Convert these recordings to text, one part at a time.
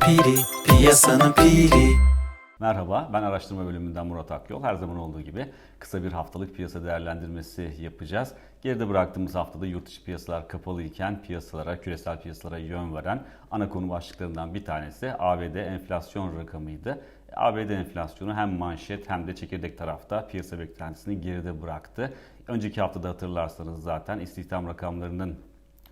piri, piyasanın piri. Merhaba, ben araştırma bölümünden Murat Akyol. Her zaman olduğu gibi kısa bir haftalık piyasa değerlendirmesi yapacağız. Geride bıraktığımız haftada yurt dışı piyasalar kapalı iken piyasalara, küresel piyasalara yön veren ana konu başlıklarından bir tanesi ABD enflasyon rakamıydı. ABD enflasyonu hem manşet hem de çekirdek tarafta piyasa beklentisini geride bıraktı. Önceki haftada hatırlarsanız zaten istihdam rakamlarının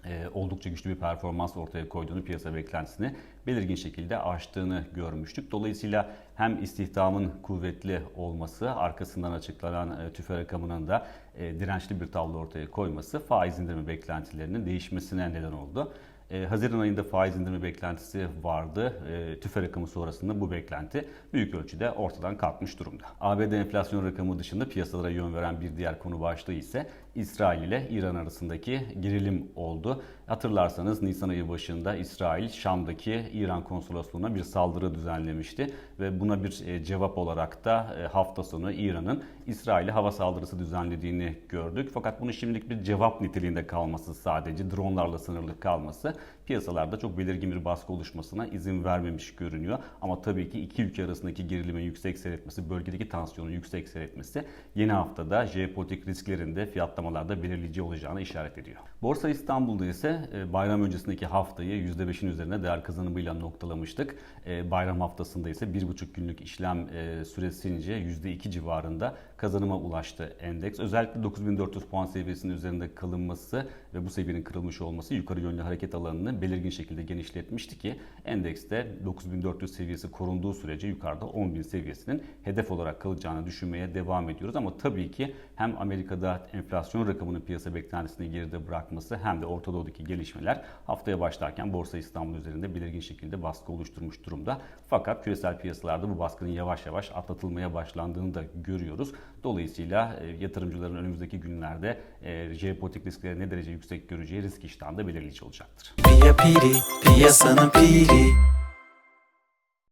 e, oldukça güçlü bir performans ortaya koyduğunu, piyasa beklentisini belirgin şekilde aştığını görmüştük. Dolayısıyla hem istihdamın kuvvetli olması, arkasından açıklanan e, tüfe rakamının da e, dirençli bir tablo ortaya koyması faiz indirimi beklentilerinin değişmesine neden oldu. E, Haziran ayında faiz indirimi beklentisi vardı. E, tüfe rakamı sonrasında bu beklenti büyük ölçüde ortadan kalkmış durumda. ABD enflasyon rakamı dışında piyasalara yön veren bir diğer konu başlığı ise İsrail ile İran arasındaki gerilim oldu. Hatırlarsanız Nisan ayı başında İsrail Şam'daki İran konsolosluğuna bir saldırı düzenlemişti ve buna bir e, cevap olarak da hafta sonu İran'ın İsrail'e hava saldırısı düzenlediğini gördük. Fakat bunu şimdilik bir cevap niteliğinde kalması sadece dronlarla sınırlı kalması piyasalarda çok belirgin bir baskı oluşmasına izin vermemiş görünüyor. Ama tabii ki iki ülke arasındaki gerilimin yüksek seyretmesi, bölgedeki tansiyonun yüksek seyretmesi yeni haftada jeopolitik risklerin de fiyatlamalarda belirleyici olacağını işaret ediyor. Borsa İstanbul'da ise e, bayram öncesindeki haftayı %5'in üzerine değer kazanımıyla noktalamıştık. E, Bayram haftasında ise 1,5 günlük işlem e, süresince %2 civarında kazanıma ulaştı endeks. Özellikle 9400 puan seviyesinin üzerinde kalınması ve bu seviyenin kırılmış olması yukarı yönlü hareket alanını belirgin şekilde genişletmişti ki endekste 9400 seviyesi korunduğu sürece yukarıda 10.000 seviyesinin hedef olarak kalacağını düşünmeye devam ediyoruz. Ama tabii ki hem Amerika'da enflasyon rakamının piyasa beklentisini geride bırakması hem de Orta Doğu'daki gelişmeler haftaya başlarken Borsa İstanbul üzerinde belirgin şekilde baskı oluşturmuş durumda. Fakat küresel piyasalarda bu baskının yavaş yavaş atlatılmaya başlandığını da görüyoruz. Dolayısıyla e, yatırımcıların önümüzdeki günlerde e, jeopolitik riskleri ne derece yüksek göreceği risk iştahında belirleyici olacaktır. Piya piri, piyasanın piri.